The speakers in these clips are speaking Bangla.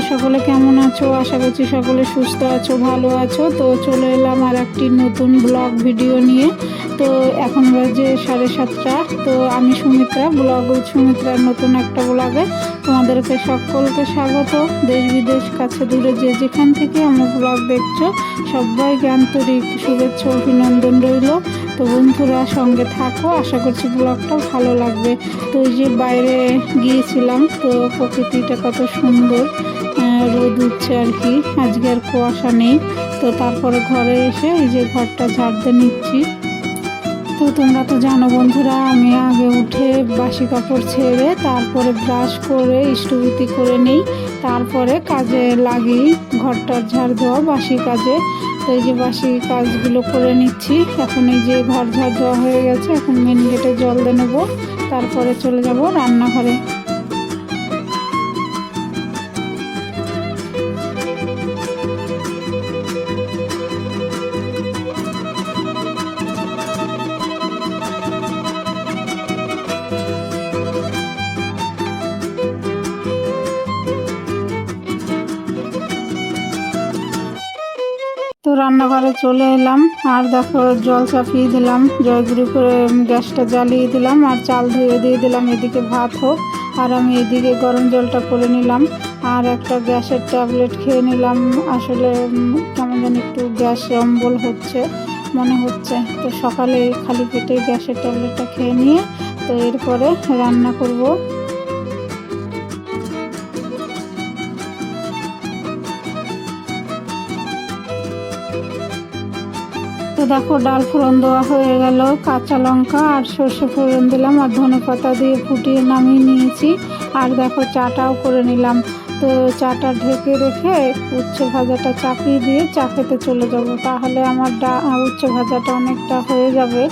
তোমরা সকলে কেমন আছো? আশা করছি সকলে সুস্থ আছো, ভালো আছো। তো চলে এলাম আর একটি নতুন ব্লগ ভিডিও নিয়ে। তো এখন বাজে সাড়ে সাতটা। তো আমি সুমিত্রা, ব্লগ সুমিত্রার নতুন একটা ব্লগে তোমাদেরকে সকলকে স্বাগত। দেশ বিদেশ, কাছে দূরে যে যেখান থেকে আমার ব্লগ দেখছ, সবাইকে আন্তরিক শুভেচ্ছা, অভিনন্দন রইল। তো বন্ধুরা, সঙ্গে থাকো। আশা করছি ব্লগটা ভালো লাগবে। তো যে বাইরে গিয়েছিলাম, তো প্রকৃতিটা কত সুন্দর। রোদ উঠছে আর কি। আজকে আর কুয়াশা নেই। তো তারপরে ঘরে এসে এই যে ঘরটা ঝাড়তে নিচ্ছি। তো তোমরা তো জানো বন্ধুরা, আমি আগে উঠে বাসি কাপড় ছেড়ে তারপরে ব্রাশ করে, ইষ্টভূতি করে নিই। তারপরে কাজে লাগি ঘরটা ঝাড় দেওয়া বাসি কাজে। তো এই যে বাসি কাজগুলো করে নিচ্ছি। এখন এই যে ঘর ঝাড় দেওয়া হয়ে গেছে, এখন মেন গেটে জল দিয়ে নেব। তারপরে চলে যাব রান্নাঘরে। তো রান্নাঘরে চলে এলাম। আর দেখো, জল চাপিয়ে দিলাম জয়গুড়ি করে গ্যাসটা জ্বালিয়ে দিলাম, আর চাল ধুয়ে দিয়ে দিলাম, এদিকে ভাত হোক। আর আমি এদিকে গরম জলটা করে নিলাম, আর একটা গ্যাসের ট্যাবলেট খেয়ে নিলাম। আসলে কেমন যেন একটু গ্যাস অম্বল হচ্ছে, মনে হচ্ছে। তো সকালে খালি পেটে গ্যাসের ট্যাবলেটটা খেয়ে নিয়ে, তো এরপরে রান্না করব। তো দেখো, ডাল ফোড়ন দেওয়া হয়ে গেল, কাঁচা লঙ্কা আর সর্ষে ফোড়ন দিলাম আর ধনে পাতা দিয়ে ফুটিয়ে নামিয়ে নিয়েছি। আর দেখো, চাটাও করে নিলাম। তো চাটা ঢেকে রেখে উচ্চ ভাজাটা চাপিয়ে দিয়ে চা খেতে চলে যাব। তাহলে আমার ডা উচ্চ ভাজাটা অনেকটা হয়ে যাবে।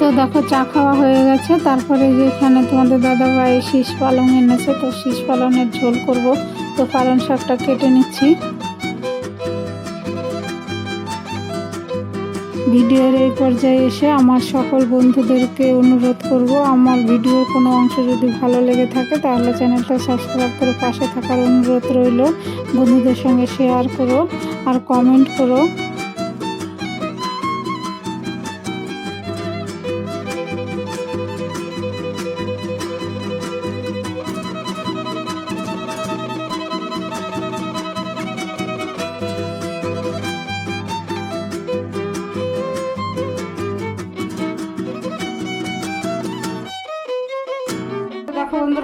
তো দেখো, চা খাওয়া হয়ে গেছে। তারপরে যে এখানে তোমাদের দাদা ভাই শীষ পালং এনেছে, তো শীষ পালনের ঝোল করব। তো পালং শাকটা কেটে নিচ্ছি। ভিডিওর এই পর্যায়ে এসে আমার সকল বন্ধুদেরকে অনুরোধ করব, আমার ভিডিওর কোনো অংশ যদি ভালো লেগে থাকে, তাহলে চ্যানেলটা সাবস্ক্রাইব করে পাশে থাকার অনুরোধ রইল। বন্ধুদের সঙ্গে শেয়ার করো আর কমেন্ট করো।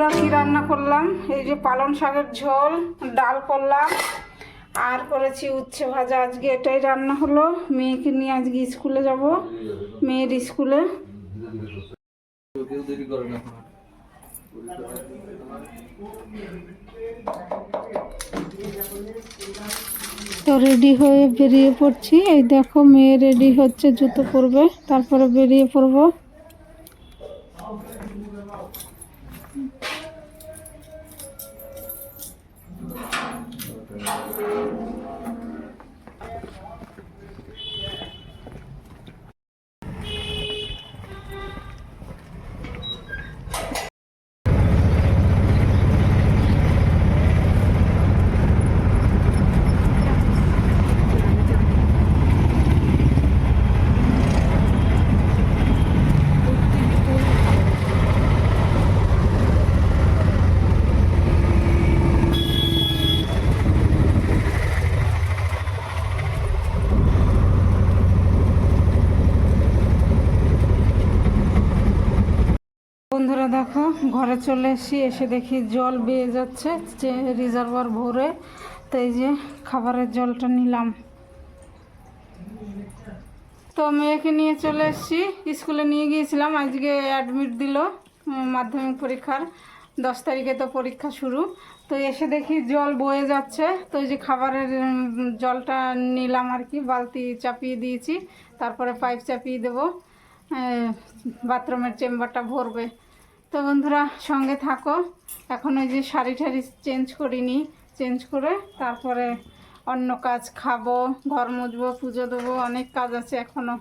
বন্ধুরা কি রান্না করলাম? এই যে পালং শাকের ঝোল, ডাল করলাম, আর করেছি উচ্ছে ভাজা। আজকে এটাই রান্না হলো। মেয়েকে নিয়ে আজকে স্কুলে যাব। মেয়ের স্কুলে। তো রেডি হয়ে বেরিয়ে পড়ছি। এই দেখো, মেয়ে রেডি হচ্ছে, জুতো পরবে। তারপরে বেরিয়ে পড়ব বন্ধুরা দেখো ঘরে চলে এসেছি এসে দেখি জল বেয়ে যাচ্ছে, যে রিজার্ভার ভরে। তো এই যে খাবারের জলটা নিলাম। তো মেয়েকে নিয়ে চলে এসেছি, স্কুলে নিয়ে গিয়েছিলাম, আজকে অ্যাডমিট দিল মাধ্যমিক পরীক্ষার। দশ তারিখে তো পরীক্ষা শুরু। তো এসে দেখি জল বয়ে যাচ্ছে। তো এই যে খাবারের জলটা নিলাম আর কি, বালতি চাপিয়ে দিয়েছি, তারপরে পাইপ চাপিয়ে দেবো। বাথরুমের চেম্বারটা ভরবে। তো বন্ধুরা, সঙ্গে থাকো। এখন ওই যে শাড়ি ঠাড়ি চেঞ্জ করিনি। চেঞ্জ করে তারপরে অন্য কাজ খাব, ঘর মুছবো, পুজো দেবো, অনেক কাজ আছে এখনও।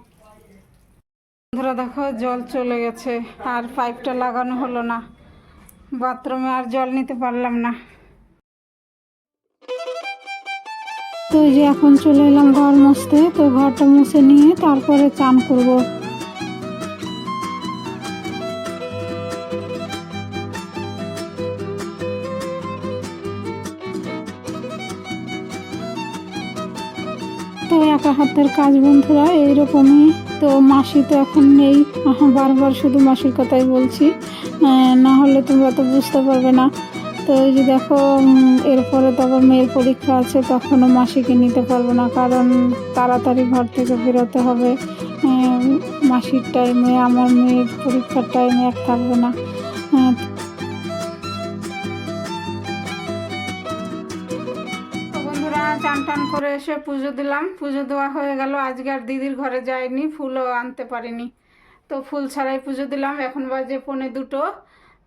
বন্ধুরা, দেখো, জল চলে গেছে। আর পাইপটা লাগানো হলো না। বাথরুমে আর জল নিতে পারলাম না। তো এই যে এখন চলে এলাম ঘর মুছতে। তো ঘরটা মুছে নিয়ে তারপরে চান করব। হাতের কাজ বন্ধুরা, এইরকমই। তো মাসি তো এখন নেই বারবার শুধু মাসির কথাই বলছি। না হলে তোমরা তো বুঝতে পারবে না। তো এই যে দেখো এরপরে তো আবার মেয়ের পরীক্ষা আছে, তখনও মাসিকে নিতে পারব না, কারণ তাড়াতাড়ি ঘর থেকে বেরোতে হবে। মাসির টাইমে আমার মেয়ের পরীক্ষার টাইমে এক থাকবে না। চান টান করে এসে পুজো দিলাম। পুজো দেওয়া হয়ে গেল। আজকে আর দিদির ঘরে যাইনি, ফুলও আনতে পারিনি। তো ফুল ছাড়াই পুজো দিলাম। এখন বাজে পৌনে দুটো।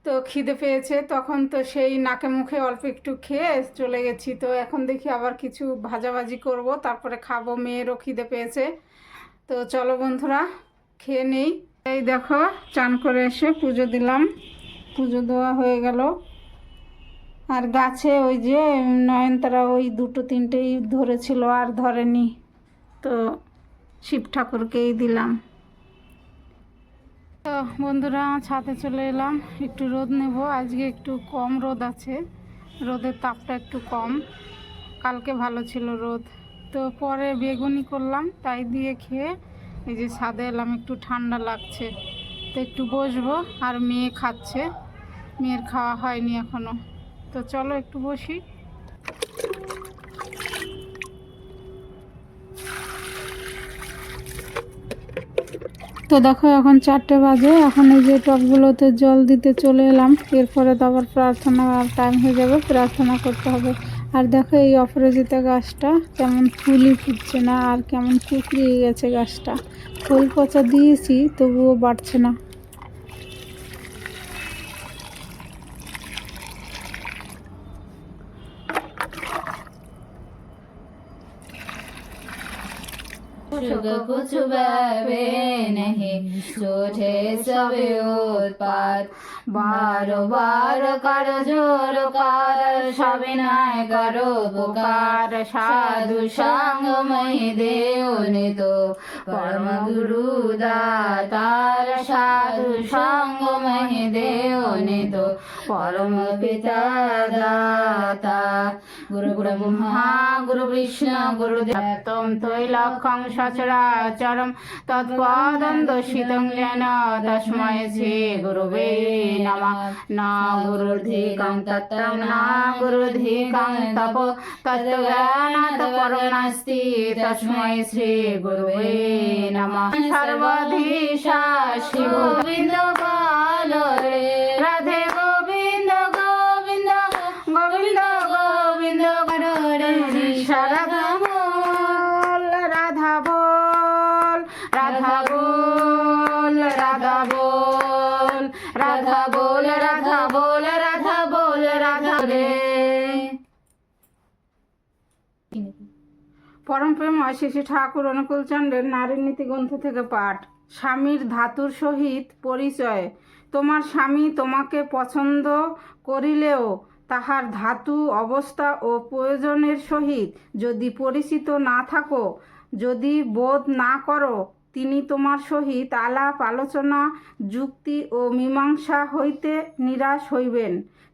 তো খিদে পেয়েছে। তখন তো সেই নাকে মুখে অল্প একটু খেয়ে চলে গেছি। তো এখন দেখি আবার কিছু ভাজাভাজি করব। তারপরে খাব। মেয়েরও খিদে পেয়েছে। তো চলো বন্ধুরা, খেয়ে নেই। এই দেখো, চান করে এসে পুজো দিলাম। পুজো দেওয়া হয়ে গেল। আর গাছে ওই যে নয়নতারা ওই দুটো তিনটেই ধরেছিল আর ধরেনি। তো শিব ঠাকুরকেই দিলাম। তো বন্ধুরা, ছাদে চলে এলাম। একটু রোদ নেব। আজকে একটু কম রোদ আছে। রোদের তাপটা একটু কম। কালকে ভালো ছিল রোদ। তো পরে বেগুনি করলাম, তাই দিয়ে খেয়ে এই যে ছাদে এলাম। একটু ঠান্ডা লাগছে। তো একটু বসবো। আর মেয়ে খাচ্ছে। মেয়ের খাওয়া হয়নি এখনও। তো চলো একটু বসি। তো দেখো এখন চারটে বাজে, এখন এই যে টবগুলোতে জল দিতে চলে এলাম। এরপরে তো আবার প্রার্থনা আর টাইম হয়ে যাবে, প্রার্থনা করতে হবে। আর দেখো এই অপরাজিতা গাছটা কেমন ফুলই ফুটছে না, আর কেমন কুকড়িয়ে গেছে গাছটা। ফুল পচা দিয়েছি, তবুও বাড়ছে না। छुग कुछ वे नहीं। सोझे सब उत्पाद বারো, বার কারও, জোর কার, সবে নাই করো উপকার। সাধু সঙ্গময় দেও নিত পরম গুরু দাতার সাধু সঙ্গময় দেও নিত পরম পিতা দাতা। গুরু ব্রহ্মা গুরু বিষ্ণু গুরু তম তৈলক্ষং সচরাচরম, তৎপদম দোষিতং যেন তস্মৈ শ্রী গুরুবে না গুরুর্ধিকং তত্ত্বং না গুরুর্ধিকং তপ তত্ত্বজ্ঞানাৎ পরম নাস্তি তস্মৈ শ্রী গুরুবে নমঃ সর্বধীশা শ্রী পরম প্রেম শ্রী ঠাকুর অনুকূল চন্দ্রের নারীর নীতি গ্রন্থ থেকে পাঠ। স্বামীর ধাতুর সহিত পরিচয়। তোমার স্বামী তোমাকে পছন্দ করিলেও তাহার ধাতু, অবস্থা ও প্রয়োজনের সহিত যদি পরিচিত না থাকো, যদি বোধ না করো, তিনি তোমার সহিত আলাপ, আলোচনা, যুক্তি ও মীমাংসা হইতে নিরাশ হইবেন।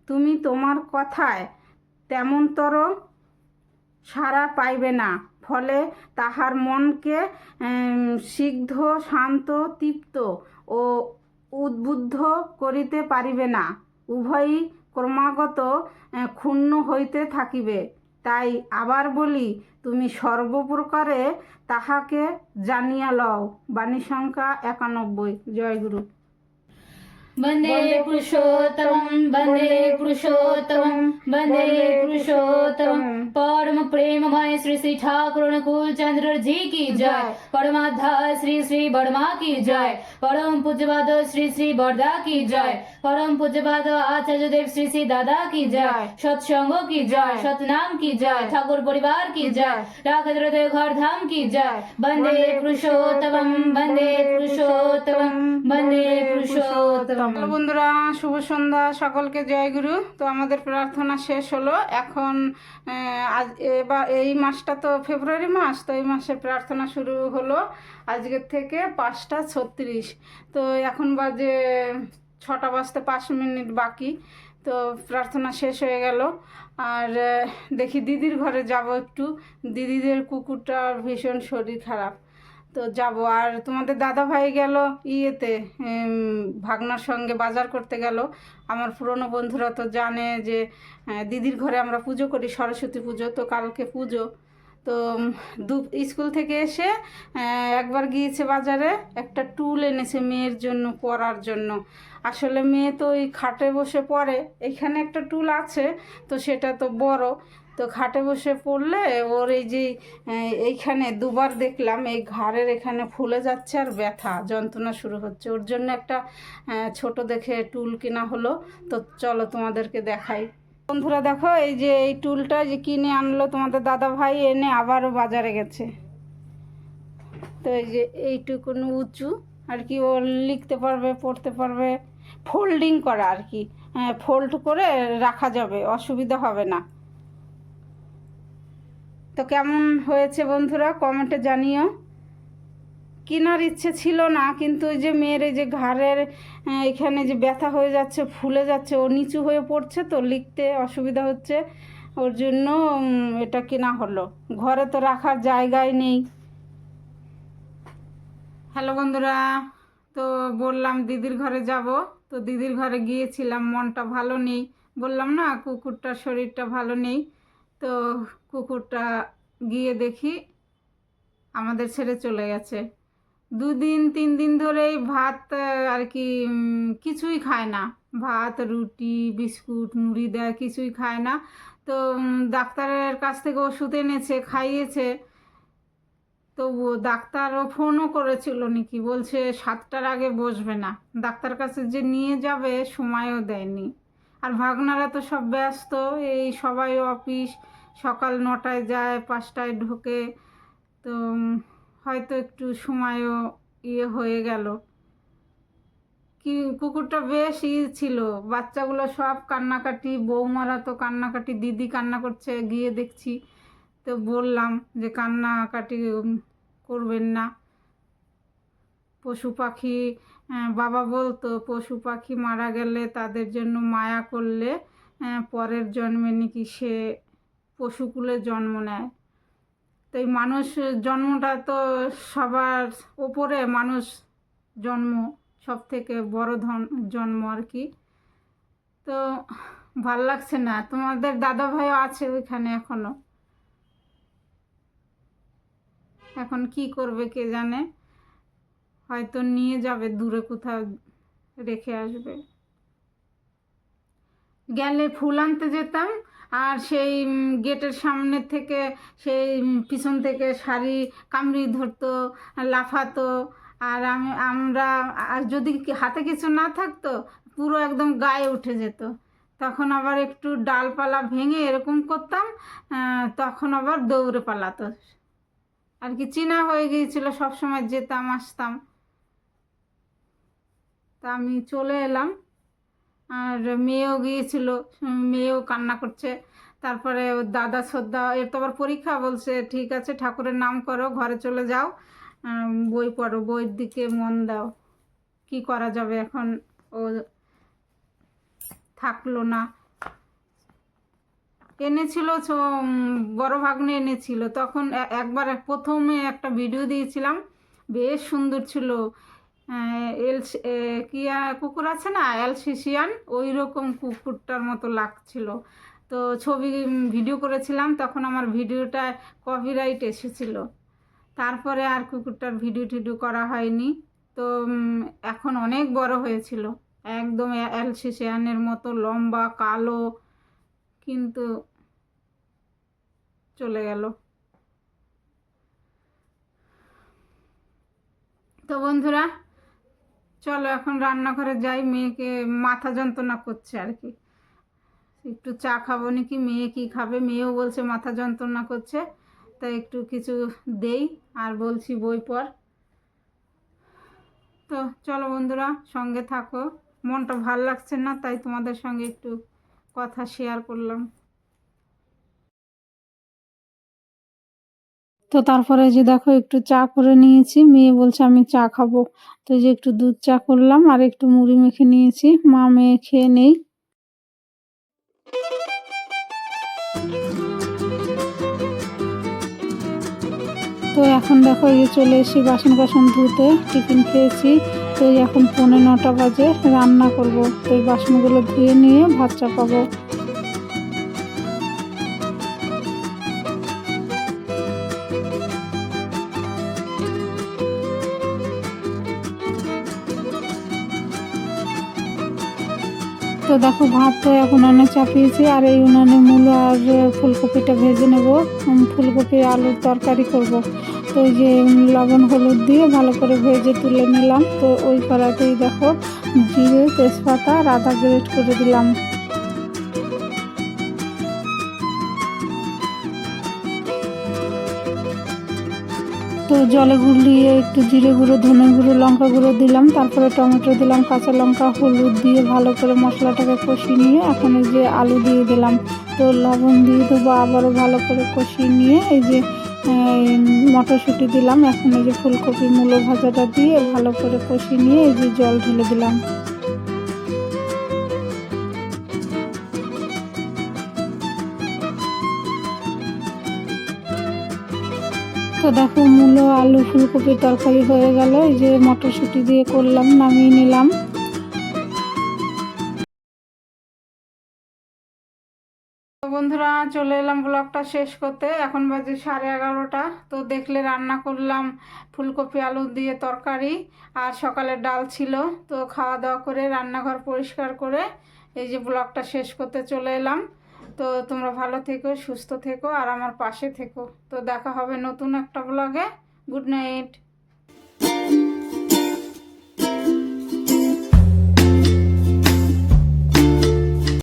তুমি তোমার কথায় তেমনতর সাড়া পাইবে না। ফলে তাহার মনকে সিগ্ধ শান্ত, তৃপ্ত ও উদ্বুদ্ধ করিতে পারিবে না। উভয়ই ক্রমাগত ক্ষুণ্ণ হইতে থাকিবে। তাই আবার বলি, তুমি সর্বপ্রকারে তাহাকে জানিয়া লও। বাণী সংখ্যা একানব্বই জয়গুরু वंदे पुरुषोत्तमं वंदे पुरुषोत्तमं वंदे पुरुषोत्तमं परम प्रेम प्रेममय श्री श्री ठाकुर अनुकूल चंद्र जी की जय। परमाधा श्री श्री वर्मा की जय। परम पूज्यपाद श्री श्री बरदा की जय। परम पूज्यपाद आचार्य देव श्री श्री दादा की जय। सत्संगों की जय। सतनाम की जय। ठाकुर परिवार की जय। राघद्र घर धाम की जय। वंदे पुरुषोत्तम वंदे पुरुषोत्तम वंदे पुरुषोत्तमम। হ্যালো বন্ধুরা শুভ সন্ধ্যা সকলকে জয় গুরু। তো আমাদের প্রার্থনা শেষ হলো। এখন আজ এবার এই মাসটা তো ফেব্রুয়ারি মাস তো এই মাসে প্রার্থনা শুরু হলো আজকের থেকে পাঁচটা ছত্রিশ। তো এখন বাজে ছটা বাজতে পাঁচ মিনিট বাকি। তো প্রার্থনা শেষ হয়ে গেল। আর দেখি দিদির ঘরে যাব একটু। দিদিদের কুকুরটার ভীষণ শরীর খারাপ। তো যাব। আর তোমাদের দাদা ভাই গেল ইয়েতে ভাগনার সঙ্গে বাজার করতে গেল। আমার পুরনো বন্ধুরা তো জানে যে দিদির ঘরে আমরা পুজো করি, সরস্বতী পুজো, তো কালকে পুজো। তো দু, স্কুল থেকে এসে একবার গিয়েছে বাজারে, একটা টুল এনেছে মেয়ের জন্য, পরার জন্য। আসলে মেয়ে তো ওই খাটে বসে পড়ে, এখানে একটা টুল আছে, তো সেটা তো বড়। তো খাটে বসে পড়লে ওর এই যে এইখানে দুবার দেখলাম, এই ঘাড়ের এখানে ফুলে যাচ্ছে আর ব্যথা, যন্ত্রণা শুরু হচ্ছে। ওর জন্য একটা ছোট দেখে টুল কেনা হলো। তো চলো তোমাদেরকে দেখাই। বন্ধুরা দেখো, এই যে, এই টুলটা যে কিনে আনলো তোমাদের দাদা ভাই এনে আবারও বাজারে গেছে। তো এই যে এইটুকুন উঁচু, আর কি ও লিখতে পারবে, পড়তে পারবে। ফোল্ডিং করা আর কি ফোল্ড করে রাখা যাবে, অসুবিধা হবে না। তো কেমন হয়েছে বন্ধুরা? কমেন্টে জানিও। কেনার ইচ্ছে ছিল না, কিন্তু ওই যে মেয়ের এই যে ঘাড়ের এখানে যে ব্যথা হয়ে যাচ্ছে, ফুলে যাচ্ছে, ও নিচু হয়ে পড়ছে তো, লিখতে অসুবিধা হচ্ছে। ওর জন্য এটা কেনা হলো। ঘরে তো রাখার জায়গায় নেই। হ্যালো বন্ধুরা, তো বললাম দিদির ঘরে যাব। তো দিদির ঘরে গিয়েছিলাম, মনটা ভালো নেই। বললাম না, কুকুরটার শরীরটা ভালো নেই। তো কুকুরটা গিয়ে দেখি আমাদের ছেড়ে চলে গেছে। দুদিন, তিন দিন ধরেই ভাত আর কি কিছুই খায় না। ভাত, রুটি, বিস্কুট, মুড়ি দেয়, কিছুই খায় না। তো ডাক্তারের কাছ থেকে ওষুধ এনেছে, খাইয়েছে। তো ও ডাক্তারও ফোনও করেছিল নাকি, বলছে সাতটার আগে বসবে না। ডাক্তার কাছে যে নিয়ে যাবে, সময়ও দেয়নি। আর ভাগনারা তো সব ব্যস্ত, এই সবাই অফিস, সকাল নটায় যায়, পাঁচটায় ঢোকে, তো হয়তো একটু সময়ও ইয়ে হয়ে গেল। কি, কুকুরটা বেশ ই ছিল, বাচ্চাগুলো সব কান্নাকাটি, বৌমারা তো কান্নাকাটি, দিদি কান্না করছে, গিয়ে দেখছি, তো বললাম যে কান্নাকাটি করবেন না। পশু পাখি বাবা বলতো, পশু পাখি মারা গেলে তাদের জন্য মায়া করলে পরের জন্মে নাকি সে পশুকুলে জন্ম নেয়। তো এই মানুষ, জন্মটা তো সবার ওপরে, মানুষ জন্ম সব থেকে বড় ধন, জন্ম আর কি। তো ভালো লাগছে না। তোমাদের দাদা ভাইও আছে ওইখানে এখনও? এখন কি করবে কে জানে? হয়তো নিয়ে যাবে, দূরে কোথাও রেখে আসবে। গেলে ফুল আনতে যেতাম আর সেই গেটের সামনে থেকে সেই পিছন থেকে শাড়ি কামড়ি ধরতো, লাফাতো। আর আমি, আমরা, আর যদি হাতে কিছু না থাকতো, পুরো একদম গায়ে উঠে যেত। তখন আবার একটু ডালপালা ভেঙে এরকম করতাম তখন আবার দৌড়ে পালাতো। আর কি চেনা হয়ে গিয়েছিল, সবসময় যেতাম, আসতাম। তা আমি চলে এলাম। আর মেয়েও গিয়েছিল, মেয়েও কান্না করছে। তারপরে দাদা শ্রদ্ধা, এর তো আবার পরীক্ষা বলছে, ঠিক আছে, ঠাকুরের নাম করো, ঘরে চলে যাও। বই পড়ো, বইয়ের দিকে মন দাও। কি করা যাবে এখন? ও থাকল না। এনেছিল বড় ভাগ্নে এনেছিল। তখন একবার প্রথমে একটা ভিডিও দিয়েছিলাম। বেশ সুন্দর ছিল। এল এ, কি আহ, কুকুর আছে না? অ্যালসিসিয়ান ওই রকম কুকুরটার মতো লাগছিল। তো ছবি ভিডিও করেছিলাম তখন আমার ভিডিওটা কপিরাইট এসেছিল। তারপরে আর কুকুরটার ভিডিও টিডিও করা হয়নি। তো এখন অনেক বড় হয়েছিল। একদম অ্যালসিসিয়ানের মতো লম্বা কালো কিন্তু চলে গেল। তো বন্ধুরা চলো এখন রান্নাঘরে যাই, মেয়েকে মাথা যন্ত্রণা করছে আর কি। একটু চা খাব নাকি, মেয়ে কি খাবে? মেয়েও বলছে মাথা যন্ত্রণা করছে, তাই একটু কিছু দেই আর বলছি বই পর তো চলো বন্ধুরা, সঙ্গে থাকো। মনটা ভালো লাগছে না, তাই তোমাদের সঙ্গে একটু কথা শেয়ার করলাম। তো তারপরে যে দেখো, একটু চা করে নিয়েছি। মেয়ে বলছে, আমি চা খাব। তো যে একটু দুধ চা করলাম আর একটু মুড়ি মেখে নিয়েছি। মা মেয়ে খেয়ে নেই। তো এখন দেখো, এই চলে এসেছি বাসন কাসন ধুতে। টিফিন খেয়েছি। তো এখন পৌনে নটা বাজে, রান্না করব। তো এই বাসনগুলো ধুয়ে নিয়ে ভাত চাপাবো। দেখো ভাত তো এখন উনানে চাপিয়েছি, আর এই উনানে মূলো আর ফুলকপিটা ভেজে নেব। ফুলকপি, আলুর তরকারি করব। তো যে লবণ, হলুদ দিয়ে ভালো করে ভেজে তুলে নিলাম। তো ওই কড়াতেই দেখো জিরে, তেজপাতা আর আদা গ্রেট করে দিলাম। তো জলে গুলিয়ে একটু জিরে গুঁড়ো, ধনে গুঁড়ো, লঙ্কা গুঁড়ো দিলাম। তারপরে টমেটো দিলাম, কাঁচা লঙ্কা, হলুদ দিয়ে ভালো করে মশলাটাকে কষিয়ে নিয়ে এখন এই যে আলু দিয়ে দিলাম। তো লবণ দিয়ে দেবো আবারও ভালো করে কষিয়ে নিয়ে এই যে মটরশুঁটি দিলাম। এখন এই যে ফুলকপি মূলো ভাজাটা দিয়ে ভালো করে কষিয়ে নিয়ে এই যে জল ঢেলে দিলাম। তো দেখো মূলো, আলু, ফুলকপির তরকারি হয়ে গেল। এই যে মটরশুঁটি দিয়ে করলাম, নামিয়ে নিলাম। বন্ধুরা, চলে এলাম ব্লগটা শেষ করতে। এখন বাজে সাড়ে এগারোটা। তো দেখলে রান্না করলাম ফুলকপি, আলু দিয়ে তরকারি আর সকালের ডাল ছিল। তো খাওয়া দাওয়া করে রান্নাঘর পরিষ্কার করে এই যে ব্লগটা শেষ করতে চলে এলাম। তো তোমরা ভালো থেকো, সুস্থ থেকো আর আমার পাশে থেকো। তো দেখা হবে নতুন একটা ব্লগে গুড নাইট